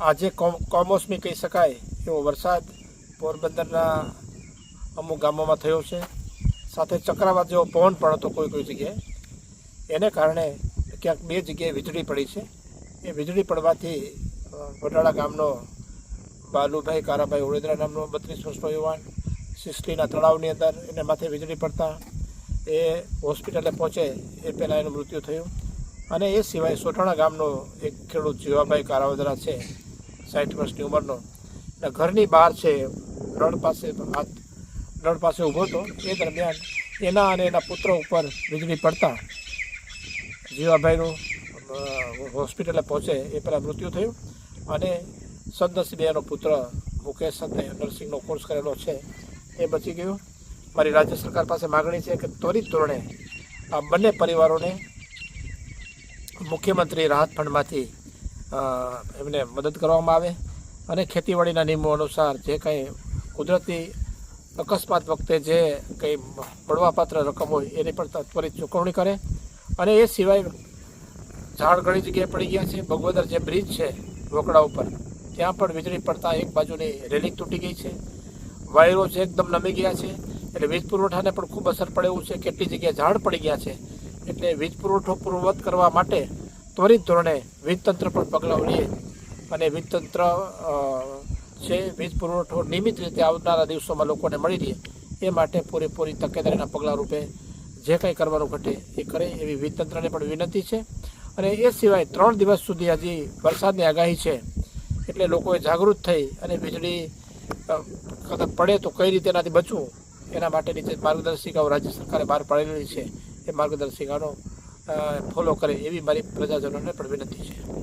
આજે કમ- કમોસમી કહી શકાય એવો વરસાદ પોરબંદરના અમુક ગામોમાં થયો છે. સાથે ચક્રવાત જેવો પવન પણ હતો કોઈ કોઈ જગ્યાએ. એને કારણે ક્યાંક બે જગ્યાએ વીજળી પડી છે. એ વીજળી પડવાથી વડાળા ગામનો બાલુભાઈ, કારાભાઈ ઓળેદરા નામનો બત્રીસ વર્ષનો યુવાન સિસ્ટીના તળાવની અંદર એને માથે વીજળી પડતા એ હોસ્પિટલે પહોંચે એ પહેલાં એનું મૃત્યુ થયું. અને એ સિવાય સોઠાણા ગામનો એક ખેડૂત જીવાભાઈ કારાવદરા છે. સાઠ વર્ષની ઉંમરનો. અને ઘરની બહાર છે, રણ પાસે હાથ, રણ પાસે ઊભો હતો. એ દરમિયાન એના અને એના પુત્ર ઉપર વીજળી પડતા. જીવાભાઈનું હોસ્પિટલે પહોંચે, એ પહેલાં મૃત્યુ થયું. અને સદનસીબે પુત્ર મુકેશ સંતે નર્સિંગનો કોર્સ કરેલો છે, એ બચી ગયો. મારી રાજ્ય સરકાર પાસે માગણી છે કે ત્વરિત ધોરણે આ બંને પરિવારોને મુખ્યમંત્રી રાહત ફંડમાંથી એમને મદદ કરવામાં આવે અને ખેતીવાડીના નિયમો અનુસાર જે કંઈ કુદરતી અકસ્માત વખતે જે કંઈ પડવાપાત્ર રકમ હોય એની પણ ત્વરિત ચૂકવણી કરે અને એ સિવાય ઝાડ ઘણી જગ્યાએ પડી ગયા છે. ભગવદર જે બ્રિજ છે રોકડા ઉપર, ત્યાં પણ વીજળી પડતા એક બાજુની રેલિંગ તૂટી ગઈ છે. વાયરો છે એકદમ નમી ગયા છે એટલે વીજ પુરવઠાને પણ ખૂબ અસર પડે એવું છે. કેટલી જગ્યાએ ઝાડ પડી ગયા છે એટલે વીજ પુરવઠો પૂર્વવત કરવા માટે ત્વરિત ધોરણે વીજતંત્ર પણ પગલાં લઈએ અને વીજતંત્ર છે, વીજ પુરવઠો નિયમિત રીતે આવનારા દિવસોમાં લોકોને મળી રહે એ માટે પૂરેપૂરી તકેદારીના પગલાં રૂપે જે કંઈ કરવાનું ઘટે એ કરે એવી વીજતંત્રને પણ વિનંતી છે. અને એ સિવાય ત્રણ દિવસ સુધી હજી વરસાદની આગાહી છે એટલે લોકોએ જાગૃત થઈ અને વીજળી કદાચ પડે તો કઈ રીતે એનાથી બચવું એના માટેની જે માર્ગદર્શિકાઓ રાજ્ય સરકારે બહાર પાડેલી છે એ માર્ગદર્શિકાનો ફોલો કરે એવી મારી પ્રજાજનોને પણ વિનંતી છે.